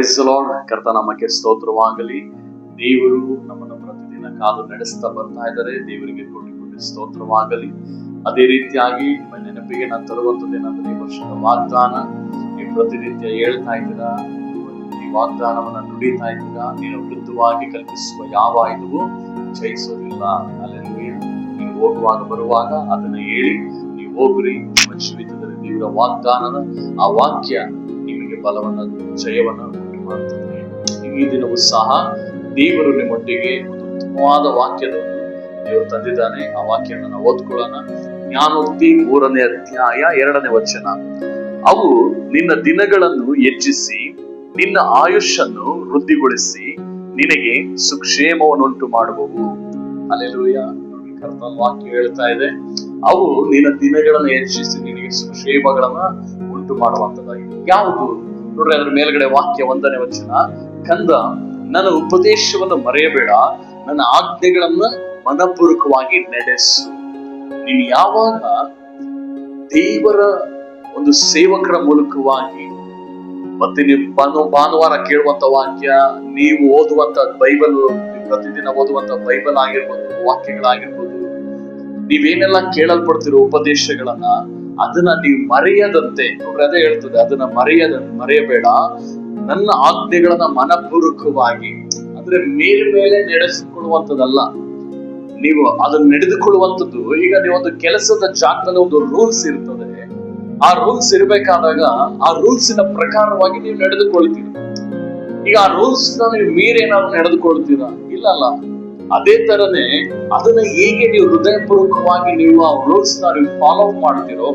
Price lord ಕರ್ತ ನಮಗೆ ಸ್ತೋತ್ರವಾಗಲಿ ದೇವರು ನಮ್ಮನ್ನು ಪ್ರತಿದಿನ ಕಾದು ನಡೆಸ್ತಾ ಬರ್ತಾ ಇದ್ದಾರೆ. ದೇವರಿಗೆ ಕೋಟಿ ಕೋಟಿ ಸ್ತೋತ್ರವಾಗಲಿ ಅದೇ ರೀತಿಯಾಗಿ ನಿಮ್ಮ ನೆನಪಿಗೆ ನಾನು ತರುವಂತದ್ದೇನಂದ್ರೆ ಈ ವರ್ಷದ ವಾಗ್ದಾನ. ನೀವು ಪ್ರತಿನಿತ್ಯ ಹೇಳ್ತಾ ಇದ್ದೀರಾ, ಈ ವಾಗ್ದಾನವನ್ನ ನುಡಿತಾ ಇದ್ದೀರಾ, ನೀನು ವೃದ್ಧವಾಗಿ ಕಲ್ಪಿಸುವ ಯಾವ ಆಯುಧವು ಜಯಿಸೋದಿಲ್ಲ. ಅಲ್ಲಿ ನೀವು ಹೋಗುವಾಗ ಬರುವಾಗ ಅದನ್ನ ಹೇಳಿ, ನೀವು ಹೋಗ್ರಿ, ನಿಮ್ಮ ಜೀವಿತದಲ್ಲಿ ದೇವರ ವಾಗ್ದಾನದ ಆ ವಾಕ್ಯ ನಿಮಗೆ ಬಲವನ್ನ, ಜಯವನ್ನ ಈ ದಿನವೂ ಸಹ ದೇವರು ನಿಮ್ಮೊಟ್ಟಿಗೆ ಒಂದು ಉತ್ತಮವಾದ ವಾಕ್ಯದ ದೇವರು ತಂದಿದ್ದಾನೆ. ಆ ವಾಕ್ಯವನ್ನು ನಾವು ಓದ್ಕೊಳ್ಳೋಣ. ಜ್ಞಾನೋಕ್ತಿ ಮೂರನೇ ಅಧ್ಯಾಯ ಎರಡನೇ ವಚನ. ಅವು ನಿನ್ನ ದಿನಗಳನ್ನು ಹೆಚ್ಚಿಸಿ, ನಿನ್ನ ಆಯುಷನ್ನು ವೃದ್ಧಿಗೊಳಿಸಿ, ನಿನಗೆ ಸುಕ್ಷೇಮವನ್ನುಂಟು ಮಾಡಬಹುದು ಅಲ್ಲೆಲೂಯ ನೋಡಿ ಕರ್ತನ ವಾಕ್ಯ ಹೇಳ್ತಾ ಇದೆ. ಅವು ನಿನ್ನ ದಿನಗಳನ್ನು ಹೆಚ್ಚಿಸಿ, ನಿನಗೆ ಸುಕ್ಷೇಮಗಳನ್ನ ಉಂಟು ಮಾಡುವಂತದ್ದಾಗಿದೆ ಯಾವುದು? ನೋಡ್ರಿ ಅದ್ರ ಮೇಲ್ಗಡೆ ವಾಕ್ಯ ಒಂದನೇ ವಚನ. ಕಂದ, ನನ್ನ ಉಪದೇಶವನ್ನು ಮರೆಯಬೇಡ. ನನ್ನ ಆಜ್ಞೆಗಳನ್ನ ಮನಪೂರ್ವಕವಾಗಿ ನಡೆಸು. ನೀನು ಯಾವಾಗ ದೇವರ ಒಂದು ಸೇವಕರ ಮೂಲಕವಾಗಿ ಮತ್ತೆ ನೀವು ಭಾನು, ಭಾನುವಾರ ಕೇಳುವಂತ ವಾಕ್ಯ, ನೀವು ಓದುವಂತ ಬೈಬಲ್ ಪ್ರತಿದಿನ ಓದುವಂತ ಬೈಬಲ್ ಆಗಿರ್ಬೋದು, ವಾಕ್ಯಗಳಾಗಿರ್ಬೋದು, ನೀವೇನೆಲ್ಲ ಕೇಳಲ್ಪಡ್ತಿರೋ ಉಪದೇಶಗಳನ್ನ ಅದನ್ನ ನೀವು ಮರೆಯದಂತೆ ನೋಡ್ರಿ ಅದೇ ಹೇಳ್ತದೆ, ಅದನ್ನ ಮರೆಯದ, ಮರೆಯಬೇಡ. ನನ್ನ ಆಜ್ಞೆಗಳನ್ನ ಮನಪೂರ್ವಕವಾಗಿ, ಅಂದ್ರೆ ಮೇಲೆ ಮೇಲೆ ನಡೆಸಿಕೊಳ್ಳುವಂಥದ್ದಲ್ಲ, ನೀವು ಅದನ್ನ ನಡೆದುಕೊಳ್ಳುವಂಥದ್ದು, ಈಗ ನೀವು ಒಂದು ಕೆಲಸದ ಜಾಗದಲ್ಲಿ ಒಂದು ರೂಲ್ಸ್ ಇರ್ತದೆ. ಆ ರೂಲ್ಸ್ ಇರಬೇಕಾದಾಗ, ಆ ರೂಲ್ಸಿನ ಪ್ರಕಾರವಾಗಿ ನೀವು ನಡೆದುಕೊಳ್ತೀರಿ. ಈಗ ಆ ರೂಲ್ಸ್ ನೀವು ಮೀರೇನಾದ್ರು ನಡೆದುಕೊಳ್ತೀರಾ? ಇಲ್ಲ ಅಲ್ಲ ಅದೇ ತರನೇ ಅದನ್ನ ಹೇಗೆ ನೀವು ಹೃದಯಪೂರ್ವಕವಾಗಿ ನೀವು ಆ ರೂಲ್ಸ್ ನೀವು ಫಾಲೋ ಮಾಡ್ತಿರೋ,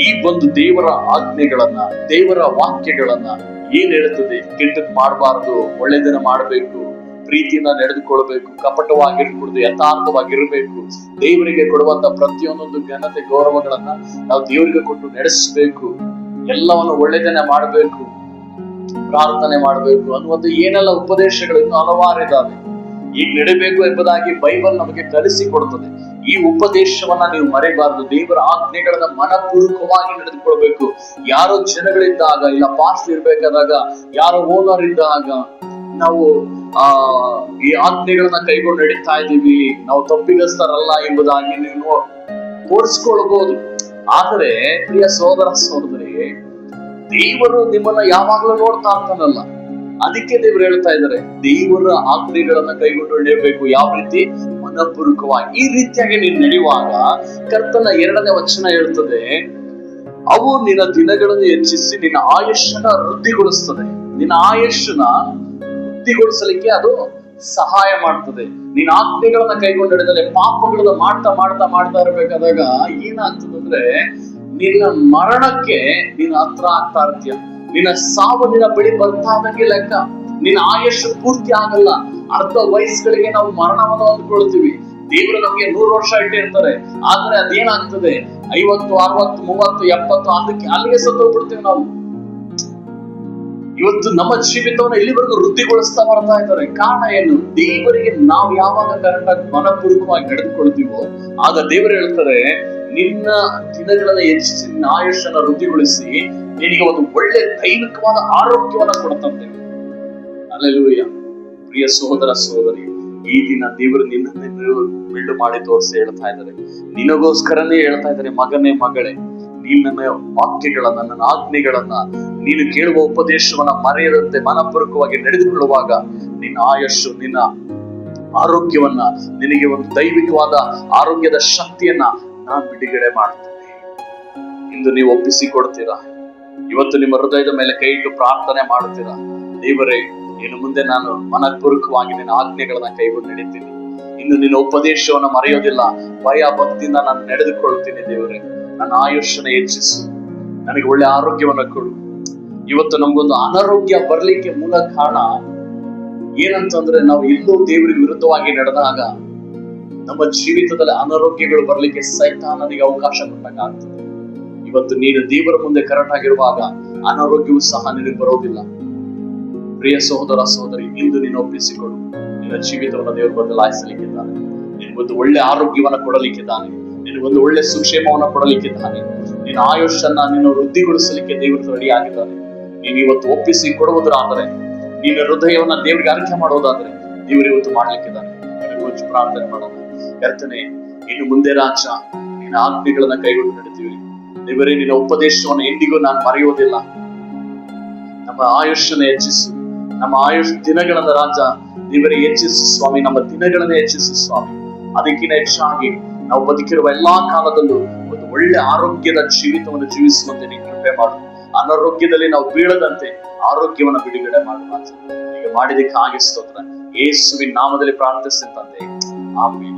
ಈ ಒಂದು ದೇವರ ಆಜ್ಞೆಗಳನ್ನ, ದೇವರ ವಾಕ್ಯಗಳನ್ನ ಏನ್ ಹೇಳ್ತದೆ? ಕೆಟ್ಟದ್ ಮಾಡಬಾರದು, ಒಳ್ಳೇದನ್ನ ಮಾಡಬೇಕು, ಪ್ರೀತಿಯನ್ನ ನಡೆದುಕೊಳ್ಬೇಕು ಕಪಟವಾಗಿರ್ಕೂಡ್ದು ಯಥಾರ್ಥವಾಗಿರ್ಬೇಕು, ದೇವರಿಗೆ ಕೊಡುವಂತ ಪ್ರತಿಯೊಂದೊಂದು ಘನತೆ, ಗೌರವಗಳನ್ನ ನಾವು ದೇವರಿಗೆ ಕೊಟ್ಟು ನಡೆಸಬೇಕು, ಎಲ್ಲವನ್ನು ಒಳ್ಳೇದನ್ನ ಮಾಡಬೇಕು, ಪ್ರಾರ್ಥನೆ ಮಾಡಬೇಕು ಅನ್ನುವಂಥ ಏನೆಲ್ಲ ಉಪದೇಶಗಳು ಇನ್ನು ಹಲವಾರು ಇದಾವೆ ಈಗ ನಡಿಬೇಕು ಎಂಬುದಾಗಿ ಬೈಬಲ್ ನಮಗೆ ಕಲಿಸಿ ಕೊಡುತ್ತದೆ ಈ ಉಪದೇಶವನ್ನ ನೀವು ಮರೆಯಬಾರದು ದೇವರ ಆಜ್ಞೆಗಳನ್ನ ಮನಪೂರ್ವಕವಾಗಿ ನಡೆದುಕೊಳ್ಬೇಕು. ಯಾರೋ ಜನಗಳಿದ್ದಾಗ ಇಲ್ಲ ಪಾಸ್ಟ್ ಇರ್ಬೇಕಾದಾಗ, ಯಾರೋ ಓನರ್ ಇದ್ದಾಗ ನಾವು, ಆ, ಈ ಆಜ್ಞೆಗಳನ್ನ ಕೈಗೊಂಡು ನಡೀತಾ ಇದ್ದೀವಿ. ನಾವು ತಪ್ಪಿಗಸ್ತಾರಲ್ಲ ಎಂಬುದಾಗಿ ನೀವು ತೋರಿಸ್ಕೊಳ್ಬಹುದು ಆದರೆ, ಪ್ರಿಯ ಸೋದರ ಸೋದರಿ ದೇವರು ನಿಮ್ಮನ್ನ ಯಾವಾಗ್ಲೂ ನೋಡ್ತಾ ಇರ್ತಾನಲ್ಲ. ಅದಕ್ಕೆ ದೇವರು ಹೇಳ್ತಾ ಇದ್ದಾರೆ, ದೇವರ ಆಜ್ಞೆಗಳನ್ನ ಕೈಗೊಂಡು ನಡೆಯಬೇಕು. ಯಾವ ರೀತಿ? ಮನಪೂರ್ವಕವಾಗಿ. ಈ ರೀತಿಯಾಗಿ ನೀನು ನಡೆಯುವಾಗ ಕರ್ತನ ಎರಡನೇ ವಚನ ಹೇಳ್ತದೆ, ಅವು ನಿನ್ನ ದಿನಗಳನ್ನು ಹೆಚ್ಚಿಸಿ ನಿನ್ನ ಆಯುಷ್ಯನ ವೃದ್ಧಿಗೊಳಿಸ್ತದೆ. ನಿನ್ನ ಆಯುಷ್ಯನ ವೃದ್ಧಿಗೊಳಿಸಲಿಕ್ಕೆ ಅದು ಸಹಾಯ ಮಾಡ್ತದೆ. ನಿನ್ನ ಆಜ್ಞೆಗಳನ್ನ ಕೈಗೊಂಡು ನಡೆದರೆ ಪಾಪಗಳನ್ನ ಮಾಡ್ತಾ ಮಾಡ್ತಾ ಮಾಡ್ತಾ ಇರ್ಬೇಕಾದಾಗ ಏನಾಗ್ತದೆ ಅಂದ್ರೆ ನಿನ್ನ ಮರಣಕ್ಕೆ ನೀನು ಹತ್ರ ಆಗ್ತಾ ಇರ್ತೀಯ. ನಿನ್ನ ಸಾವು ನಿನ್ನ ಬಳಿ ಬರ್ತಾ ಇದ್ದಂಗೆ ಲೆಕ್ಕ. ನಿನ್ನ ಆಯುಷ್ಯ ಪೂರ್ತಿ ಆಗಲ್ಲ. ಅರ್ಧ ವಯಸ್ಸುಗಳಿಗೆ ನಾವು ಮರಣವನ್ನು ಅಂದ್ಕೊಳ್ತೀವಿ ದೇವರು ನಮಗೆ ನೂರು ವರ್ಷ ಇಟ್ಟಿರ್ತಾರೆ ಆದ್ರೆ ಅದೇನಾಗ್ತದೆ? ಐವತ್ತು, ಅರವತ್ತು, ಮೂವತ್ತು, ಎಪ್ಪತ್ತು, ಅದಕ್ಕೆ ಅಲ್ಲಿಗೆ ಸತ್ತೋಗ್ಬಿಡ್ತೀವಿ ನಾವು. ಇವತ್ತು ನಮ್ಮ ಜೀವಿತವನ್ನ ಇಲ್ಲಿವರೆಗೂ ವೃದ್ಧಿಗೊಳಿಸ್ತಾ ಬರ್ತಾ ಇದ್ದಾರೆ. ಕಾರಣ ಏನು? ದೇವರಿಗೆ ನಾವು ಯಾವಾಗ ಕರೆಕ್ಟ್ ಆಗಿ ಮನಪೂರ್ವಕವಾಗಿ ನಡೆದುಕೊಳ್ತೀವೋ ಆಗ ದೇವರು ಹೇಳ್ತಾರೆ, ನಿನ್ನ ದಿನಗಳನ್ನ ಹೆಚ್ಚಿಸಿ ಆಯುಷ್ಯನ ವೃದ್ಧಿಗೊಳಿಸಿ ನಿನಗೆ ಒಂದು ಒಳ್ಳೆ ದೈವಿಕವಾದ ಆರೋಗ್ಯವನ್ನ ಕೊಡ್ತಂತೆ ಅಲ್ಲೆಲ್ಲೂಯ್ಯ ಪ್ರಿಯ ಸಹೋದರ ಸಹೋದರಿ, ಈ ದಿನ ದೇವರು ನಿನ್ನನ್ನು ಬಿಲ್ಡು ಮಾಡಿ ತೋರಿಸಿ ಹೇಳ್ತಾ ಇದ್ದಾರೆ. ನಿನಗೋಸ್ಕರನೇ ಹೇಳ್ತಾ ಇದ್ದಾರೆ, ಮಗನೇ, ಮಗಳೇ. ನೀನ್ ನನ್ನ ವಾಕ್ಯಗಳನ್ನ, ನನ್ನ ಆಜ್ಞೆಗಳನ್ನ, ನೀನು ಕೇಳುವ ಉಪದೇಶವನ್ನ ಮರೆಯದಂತೆ ಮನಪೂರ್ವಕವಾಗಿ ನಡೆದುಕೊಳ್ಳುವಾಗ ನಿನ್ನ ಆಯಸ್ಸು ನಿನ್ನ ಆರೋಗ್ಯವನ್ನ, ನಿನಗೆ ಒಂದು ದೈವಿಕವಾದ ಆರೋಗ್ಯದ ಶಕ್ತಿಯನ್ನ ನಾನು ಬಿಡುಗಡೆ ಮಾಡ್ತೇನೆ. ಇಂದು ನೀವು ಒಪ್ಪಿಸಿ ಕೊಡ್ತೀರಾ ಇವತ್ತು ನಿಮ್ಮ ಹೃದಯದ ಮೇಲೆ ಕೈ ಇಟ್ಟು ಪ್ರಾರ್ಥನೆ ಮಾಡುತ್ತೀರಾ? ದೇವರೇ ಇನ್ನು ಮುಂದೆ ನಾನು ಮನಪೂರ್ವಕವಾಗಿ ನಿನ್ನ ಆಜ್ಞೆಗಳನ್ನ ಕೈಗೊಂಡು ನಡೀತೀನಿ ಇನ್ನು ನಿನ್ನ ಉಪದೇಶವನ್ನ ಮರೆಯೋದಿಲ್ಲ. ಭಯ, ಭಕ್ತಿಯಿಂದ ನಾನು ನಡೆದುಕೊಳ್ತೀನಿ ದೇವರೇ. ನನ್ನ ಆಯುಷ್ಯನ ಹೆಚ್ಚಿಸು. ನನಗೆ ಒಳ್ಳೆ ಆರೋಗ್ಯವನ್ನ ಕೊಡು. ಇವತ್ತು ನಮಗೊಂದು ಅನಾರೋಗ್ಯ ಬರ್ಲಿಕ್ಕೆ ಮೂಲ ಕಾರಣ ಏನಂತಂದ್ರೆ ನಾವು ಎಲ್ಲೋ ದೇವರಿಗೆ ವಿರುದ್ಧವಾಗಿ ನಡೆದಾಗ ನಮ್ಮ ಜೀವಿತದಲ್ಲಿ ಅನಾರೋಗ್ಯಗಳು ಬರ್ಲಿಕ್ಕೆ ಸೈತಾನನಿಗೆ ಅವಕಾಶ ಕೊಟ್ಟಾಗ್ತದೆ ಇವತ್ತು ನೀನು ದೇವರ ಮುಂದೆ ಕರೆಕ್ಟ್ ಆಗಿರುವಾಗ ಅನಾರೋಗ್ಯವು ಸಹ ನಿನಗೆ ಬರೋದಿಲ್ಲ. ಪ್ರಿಯ ಸಹೋದರ ಸಹೋದರಿ, ಇಂದು ನೀನು ಒಪ್ಪಿಸಿಕೊಡು. ನಿನ್ನ ಜೀವಿತವನ್ನು ದೇವರು ಬದಲಾಯಿಸಲಿಕ್ಕಿದ್ದಾನೆ ನಿನಗೊಂದು ಒಳ್ಳೆ ಆರೋಗ್ಯವನ್ನು ಕೊಡಲಿಕ್ಕಿದ್ದಾನೆ. ನಿನಗೊಂದು ಒಳ್ಳೆ ಸುಕ್ಷೇಮವನ್ನು ಕೊಡಲಿಕ್ಕಿದ್ದಾನೆ. ನಿನ್ನ ಆಯುಷ್ಯನ್ನ ನಿನ್ನ ವೃದ್ಧಿಗೊಳಿಸಲಿಕ್ಕೆ ದೇವರು ರೆಡಿ ಆಗಿದ್ದಾನೆ ನೀನು ಇವತ್ತು ಒಪ್ಪಿಸಿ ಕೊಡುವುದರಾದರೆ ನಿನ್ನ ಹೃದಯವನ್ನ ದೇವರಿಗೆ ಅರ್ಥ ಮಾಡುವುದಾದರೆ ದೇವರು ಇವತ್ತು ಮಾಡ್ಲಿಕ್ಕಿದ್ದಾನೆ. ಪ್ರಾರ್ಥನೆ ಮಾಡೋಣ. ಕರ್ತನೆ, ಇನ್ನು ಮುಂದೆ ರಾಜ ನಿನ್ನ ಆಜ್ಞೆಗಳನ್ನ ಕೈಗೊಂಡು ನಡೀತೀವಿ. ದೇವರೇ, ನಿನ್ನ ಉಪದೇಶವನ್ನು ಎಂದಿಗೂ ನಾನು ಮರೆಯುವುದಿಲ್ಲ. ನಮ್ಮ ಆಯುಷ್ಯನ ಹೆಚ್ಚಿಸು. ನಮ್ಮ ಆಯುಷ್ ದಿನಗಳನ್ನ ರಾಜ, ದೇವರೇ, ಹೆಚ್ಚಿಸು ಸ್ವಾಮಿ. ನಮ್ಮ ದಿನಗಳನ್ನ ಹೆಚ್ಚಿಸು ಸ್ವಾಮಿ. ಅದಕ್ಕಿಂತ ಹೆಚ್ಚಾಗಿ ನಾವು ಬದುಕಿರುವ ಎಲ್ಲಾ ಕಾಲದಲ್ಲೂ ಒಂದು ಒಳ್ಳೆ ಆರೋಗ್ಯದ ಜೀವಿತವನ್ನು ಜೀವಿಸುವಂತೆ ನೀನು ಕೃಪೆ ಮಾಡು. ಅನಾರೋಗ್ಯದಲ್ಲಿ ನಾವು ಬೀಳದಂತೆ ಆರೋಗ್ಯವನ್ನು ಬಿಡುಗಡೆ ಮಾಡು ಈಗ ಮಾಡಿದಕ್ಕೆ ಸ್ತೋತ್ರ. ಯೇಸುವಿನ ನಾಮದಲ್ಲಿ ಪ್ರಾರ್ಥಿಸಿದಂತೆ ಆಮೇಲೆ